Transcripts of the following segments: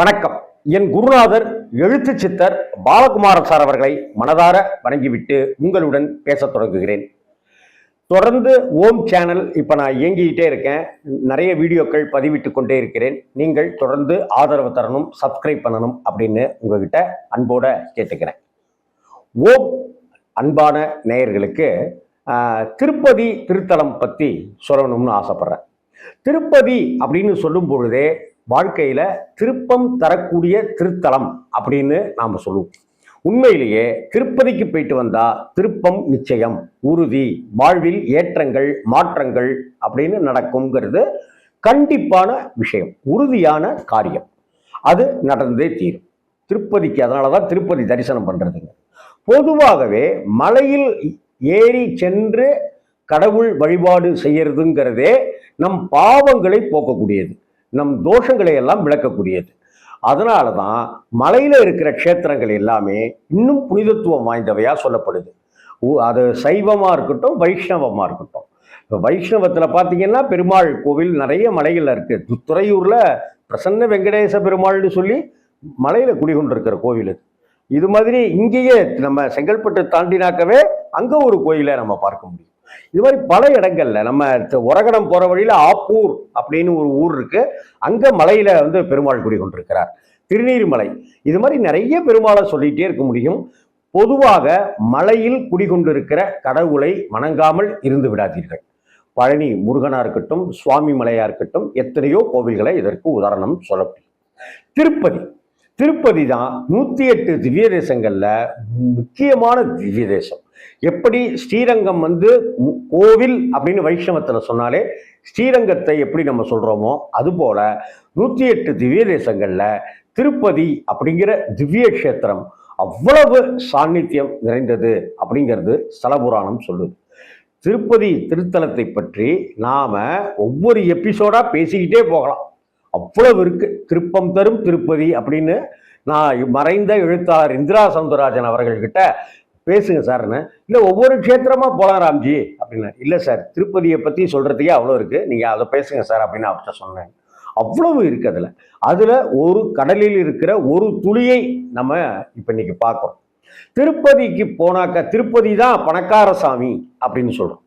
வணக்கம். என் குருநாதர் எழுத்து சித்தர் பாலகுமார சார் அவர்களை மனதார வணங்கிவிட்டு உங்களுடன் பேசத் தொடங்குகிறேன். தொடர்ந்து ஓம் சேனல் இப்போ நான் இயங்கிக்கிட்டே இருக்கேன். நிறைய வீடியோக்கள் பதிவிட்டு கொண்டே இருக்கிறேன். நீங்கள் தொடர்ந்து ஆதரவு தரணும் சப்ஸ்கிரைப் பண்ணணும் அப்படின்னு உங்ககிட்ட அன்போட கேட்டுக்கிறேன். ஓம் அன்பான நேயர்களுக்கு திருப்பதி திருத்தலம் பற்றி சொல்லணும்னு ஆசைப்பட்றேன். திருப்பதி அப்படின்னு சொல்லும் பொழுதே வாழ்க்கையில திருப்பம் தரக்கூடிய திருத்தலம் அப்படின்னு நாம சொல்லுவோம். உண்மையிலேயே திருப்பதிக்கு போயிட்டு வந்தா திருப்பம் நிச்சயம் உறுதி வாழ்வில் ஏற்றங்கள் மாற்றங்கள் அப்படின்னு நடக்குங்கிறது கண்டிப்பான விஷயம் உறுதியான காரியம். அது நடந்தே தீரும். திருப்பதிக்கு அதனால தான் திருப்பதி தரிசனம் பண்றதுங்க. பொதுவாகவே மலையில் ஏறி சென்று கடவுள் வழிபாடு செய்யறதுங்கிறதே நம் பாவங்களை போக்கக்கூடியது. நம் தோஷங்களை எல்லாம் விளக்கக்கூடியது. அதனால தான் மலையில் இருக்கிற க்ஷேத்திரங்கள் எல்லாமே இன்னும் புனிதத்துவம் வாய்ந்தவையாக சொல்லப்படுது. அது சைவமாக இருக்கட்டும் வைஷ்ணவமாக இருக்கட்டும். இப்போ வைஷ்ணவத்தில் பார்த்தீங்கன்னா பெருமாள் கோவில் நிறைய மலைகளில் இருக்குது து- துறையூரில் பிரசன்ன வெங்கடேச பெருமாள்னு சொல்லி மலையில் குடிகொண்டிருக்கிற கோவில் இது இது மாதிரி இங்கேயே நம்ம செங்கல்பட்டு தாண்டினாக்கவே அங்கே ஒரு கோயிலை நம்ம பார்க்க முடியும். இது மாதிரி பல இடங்கள்ல நம்ம உரகடம் போற வழியில ஆப்பூர் அப்படின்னு ஒரு ஊர் இருக்கு. அங்க மலையில வந்து பெருமாள் குடிகொண்டிருக்கிறார். திருநீர்மலை. இது மாதிரி நிறைய பெருமாளை சொல்லிட்டே இருக்க முடியும். பொதுவாக மலையில் குடிகொண்டிருக்கிற கடவுளை வணங்காமல் இருந்து விடாதீர்கள். பழனி முருகனா இருக்கட்டும் சுவாமி மலையா இருக்கட்டும் எத்தனையோ கோவில்களை இதற்கு உதாரணம் சொல்ல முடியும். திருப்பதி. திருப்பதி தான் நூற்றி எட்டு திவ்ய தேசங்களில் முக்கியமான திவ்ய தேசம் எப்படி ஸ்ரீரங்கம் வந்து கோவில் அப்படின்னு வைஷ்ணவத்தில் சொன்னாலே ஸ்ரீரங்கத்தை எப்படி நம்ம சொல்கிறோமோ அதுபோல் நூற்றி எட்டு திவ்ய தேசங்களில் திருப்பதி அப்படிங்கிற திவ்ய கஷேத்திரம் அவ்வளவு சாநித்தியம் நிறைந்தது அப்படிங்கிறது ஸ்தலபுராணம் சொல்லுது. திருப்பதி திருத்தலத்தை பற்றி நாம் ஒவ்வொரு எபிசோடாக பேசிக்கிட்டே போகலாம். அவ்வளவு இருக்கு. திருப்பம் தரும் திருப்பதி அப்படின்னு நான் மறைந்த எழுத்தாளர் இந்திரா சவுந்தரராஜன் அவர்கள்கிட்ட பேசுங்க சார்னு இல்லை ஒவ்வொரு க்ஷேத்திரமாக போலாம் ராம்ஜி அப்படின்னா இல்லை சார் திருப்பதியை பற்றி சொல்கிறதுக்கே அவ்வளோ இருக்குது நீங்கள் அதை பேசுங்க சார் அப்படின்னு அவர்கிட்ட சொன்னேன். அவ்வளவு இருக்கு அதில். அதில் ஒரு கடலில் இருக்கிற ஒரு துளியை நம்ம இப்போ இன்னைக்கு பார்க்குறோம். திருப்பதிக்கு போனாக்க திருப்பதி தான் பணக்கார சாமி அப்படின்னு சொல்கிறோம்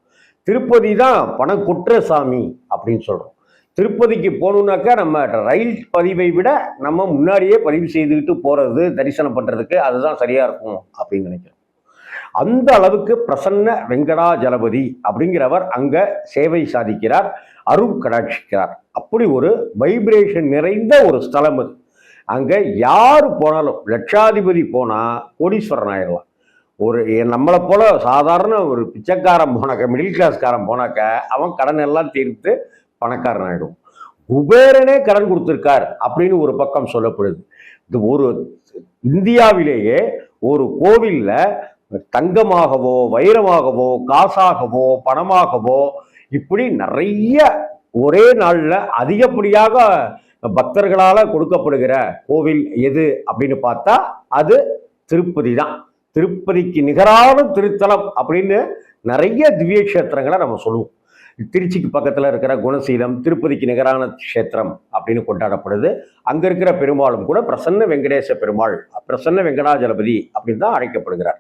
திருப்பதி தான் பணக்குற்ற சாமி அப்படின்னு சொல்கிறோம் திருப்பதிக்கு போகணுன்னாக்கா நம்ம ரயில் பதிவை விட நம்ம முன்னாடியே பதிவு செய்துக்கிட்டு போகிறது தரிசனம் பண்ணுறதுக்கு அதுதான் சரியாக இருக்கும் அப்படின்னு நினைக்கிறோம். அந்த அளவுக்கு பிரசன்ன வெங்கடாஜலபதி அப்படிங்கிறவர் அங்கே சேவை சாதிக்கிறார் அருள் கடாட்சிக்கிறார். அப்படி ஒரு வைப்ரேஷன் நிறைந்த ஒரு ஸ்தலம் அது. அங்கே யார் போனாலும் லட்சாதிபதி போனால் கோடீஸ்வரன் ஆயிடலாம். ஒரு நம்மளை போல சாதாரண ஒரு பிச்சைக்காரன் போனாக்க மிடில் கிளாஸ்காரன் போனாக்க அவன் கடன் எல்லாம் தீர்த்து பணக்காரன் ஆகிடும் குபேரனே கடன் கொடுத்துருக்கார் அப்படின்னு ஒரு பக்கம் சொல்லப்படுது. இது ஒரு இந்தியாவிலேயே ஒரு கோவிலில் தங்கமாகவோ வைரமாகவோ காசாகவோ பணமாகவோ இப்படி நிறைய ஒரே நாளில் அதிகப்படியாக பக்தர்களால் கொடுக்கப்படுகிற கோவில் எது அப்படின்னு பார்த்தா அது திருப்பதி தான். திருப்பதிக்கு நிகரான திருத்தலம் அப்படின்னு நிறைய திவ்ய கஷேத்திரங்களை நம்ம சொல்லுவோம். திருச்சிக்கு பக்கத்தில் இருக்கிற குணசீலம் திருப்பதிக்கு நிகரான க்ஷேத்திரம் அப்படின்னு கொண்டாடப்படுது. அங்கே இருக்கிற பெருமாளும் கூட பிரசன்ன வெங்கடேச பெருமாள் பிரசன்ன வெங்கடாஜலபதி அப்படின்னு தான் அழைக்கப்படுகிறார்.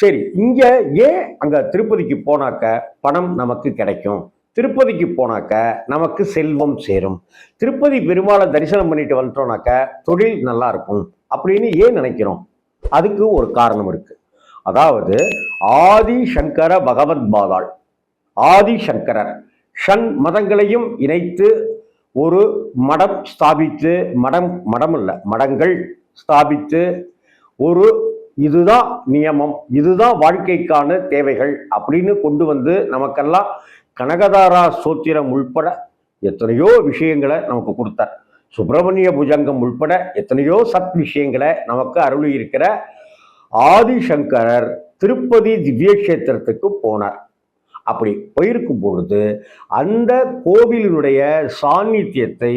சரி இங்கே ஏன் அங்கே திருப்பதிக்கு போனாக்க பணம் நமக்கு கிடைக்கும்? திருப்பதிக்கு போனாக்க நமக்கு செல்வம் சேரும். திருப்பதி பெருமாளை தரிசனம் பண்ணிட்டு வந்துட்டோம்னாக்க தொழில் நல்லா இருக்கும் அப்படின்னு ஏன் நினைக்கிறோம்? அதுக்கு ஒரு காரணம் இருக்கு. அதாவது ஆதி சங்கர பகவத் பாதாள். ஆதி சங்கரர் ஷண் மதங்களையும் இணைத்து ஒரு மடம் ஸ்தாபித்து மடம் மடம் இல்ல மடங்கள் ஸ்தாபித்து ஒரு இதுதான் நியமம் இதுதான் வாழ்க்கைக்கான தேவைகள் அப்படின்னு கொண்டு வந்து நமக்கெல்லாம் கனகதாரா சோத்திரம் உள்பட எத்தனையோ விஷயங்களை நமக்கு கொடுத்தார். சுப்பிரமணிய புஜங்கம் உள்பட எத்தனையோ சத் விஷயங்களை நமக்கு அருளி இருக்கிற ஆதிசங்கரர் திருப்பதி திவ்ய கஷேத்திரத்துக்கு போனார். அப்படி போயிருக்கும் பொழுது அந்த கோவிலினுடைய சாநித்தியத்தை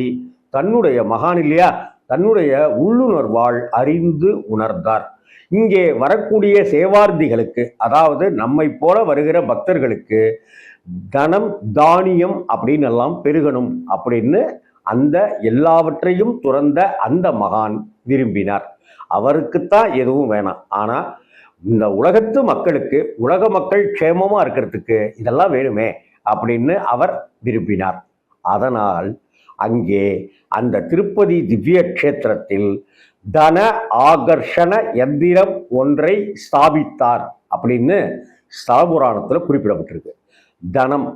தன்னுடைய மகான் இல்லையா? தன்னுடைய உள்ளுணர்வால் அறிந்து உணர்ந்தார். இங்கே வரக்கூடிய சேவார்த்திகளுக்கு அதாவது நம்மை போல வருகிற பக்தர்களுக்கு தனம் தானியம் அப்படின்னு எல்லாம் பெருகணும் அப்படின்னு அந்த எல்லாவற்றையும் துறந்த அந்த மகான் விரும்பினார். அவருக்குத்தான் எதுவும் வேணாம். ஆனால் இந்த உலகத்து மக்களுக்கு உலக மக்கள் க்ஷேமமாக இருக்கிறதுக்கு இதெல்லாம் வேணுமே அப்படின்னு அவர் விரும்பினார். அதனால் அங்கே அந்த திருப்பதி திவ்ய கஷேத்திரத்தில் தன ஆகர்ஷண எந்திரம் ஒன்றை ஸ்தாபித்தார் அப்படின்னு ஸ்தலபுராணத்தில் குறிப்பிடப்பட்டிருக்கு. தனம்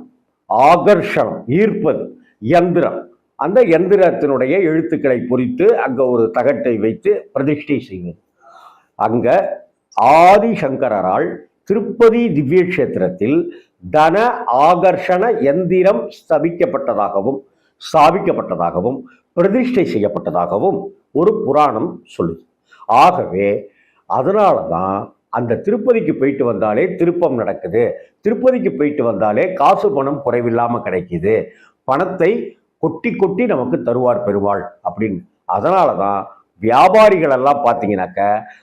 ஆகர்ஷணம் ஈர்ப்பது எந்திரம். அந்த எந்திரத்தினுடைய எழுத்துக்களை பொறித்து அங்கே ஒரு தகட்டை வைத்து பிரதிஷ்டை செய்வது அங்கே ஆதிசங்கரால் திருப்பதி திவ்யக்ஷேத்திரத்தில் தன ஆகர்ஷண எந்திரம் ஸ்தபிக்கப்பட்டதாகவும் ஸ்தாபிக்கப்பட்டதாகவும் பிரதிஷ்டை செய்யப்பட்டதாகவும் ஒரு புராணம் சொல்லுது. ஆகவே அதனால தான் அந்த திருப்பதிக்கு போயிட்டு வந்தாலே திருப்பம் நடக்குது. திருப்பதிக்கு போயிட்டு வந்தாலே காசு பணம் குறைவில்லாமல் கிடைக்குது. பணத்தை கொட்டி கொட்டி நமக்கு தருவார் பெருமாள் அப்படின்னு. அதனால தான் வியாபாரிகள் எல்லாம் பார்த்தீங்கன்னாக்க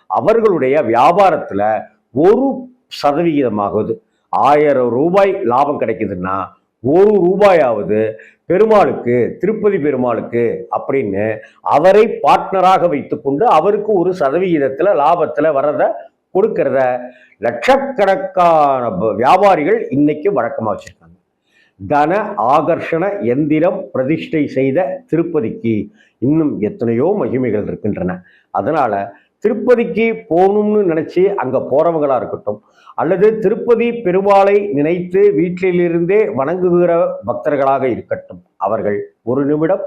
அவர்களுடைய வியாபாரத்தில் ஒரு சதவிகிதமாகுது ஆயிரம் ரூபாய் லாபம் கிடைக்குதுன்னா ஒரு ரூபாயாவது பெருமாளுக்கு திருப்பதி பெருமாளுக்கு அப்படின்னு அவரை பார்ட்னராக வைத்துக்கொண்டு அவருக்கு ஒரு சதவிகிதத்தில் லாபத்தில் வர்றத கொடுக்கறத லட்சக்கணக்கான வியாபாரிகள் இன்னைக்கு வழக்கமாக வச்சுருக்காங்க. தன ஆகர்ஷண எந்திரம் பிரதிஷ்டை செய்த திருப்பதிக்கு இன்னும் எத்தனையோ மகிமைகள் இருக்கின்றன. அதனால் திருப்பதிக்கு போகணும்னு நினச்சி அங்கே போகிறவங்களாக இருக்கட்டும் அல்லது திருப்பதி பெருமாளை நினைத்து வீட்டிலிருந்தே வணங்குகிற பக்தர்களாக இருக்கட்டும் அவர்கள் ஒரு நிமிடம்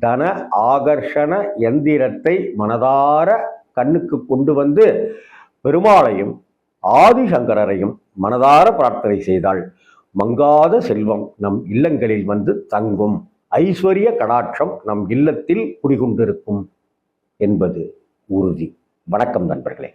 தன ஆகர்ஷண எந்திரத்தை மனதார கண்ணுக்கு கொண்டு வந்து பெருமாளையும் ஆதிசங்கரரையும் மனதார பிரார்த்தனை செய்தாள். மங்காத செல்வம் நம் இல்லங்களில் வந்து தங்கும். ஐஸ்வர்ய கடாட்சம் நம் இல்லத்தில் குடிகொண்டிருக்கும் என்பது உறுதி. வணக்கம் நண்பர்களே.